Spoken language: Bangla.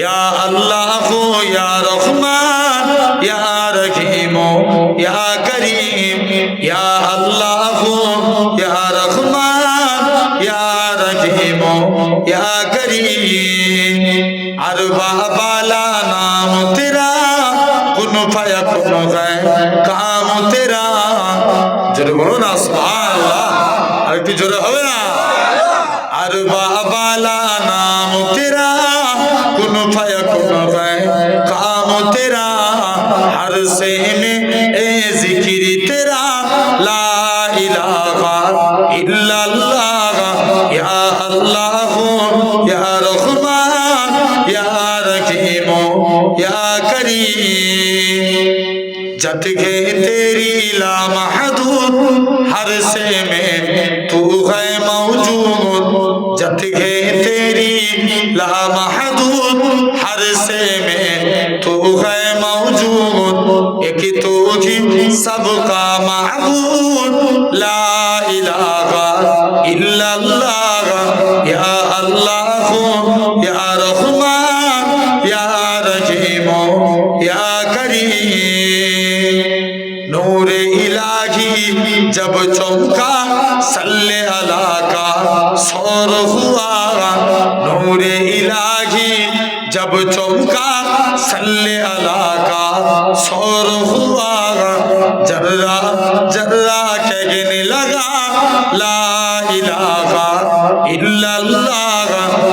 ইয়া আল্লাহ, ইয়া রহমান, ইয়া রহিম, ইয়া করিম, ইয়া আল্লাহ, ইয়া রহমান, ইয়া রহিম, ইয়া করিম। আর বালা নাম তেরা, কুন ফায়া কুন গায়, কাম তেরা। জোরে বলো না, সুবহানাল্লাহ। আর একটু জোরে হবে না? আর বাবালা فیکن کام تیرا عرصے میں اے ذکر تیرا لا الہ الا اللہ یا اللہ یا رحمان یا رحیم یا کریم جت گئے تیری لا محدود ہر سے میں ہے تیری لامحدود ہر سے میں تو ہے موجود، ایک تو ہی سب کا معبود۔ لا الہ الا اللہ، یا اللہ، یا رحمان، یا رحیم، یا کریم۔ نور الہی جب چمکا जब चमका सल्ले अला का सौर हुआ जर्रा जर्रा कहने लगा ला इलाहा इल्लल्लाह या अल्लाह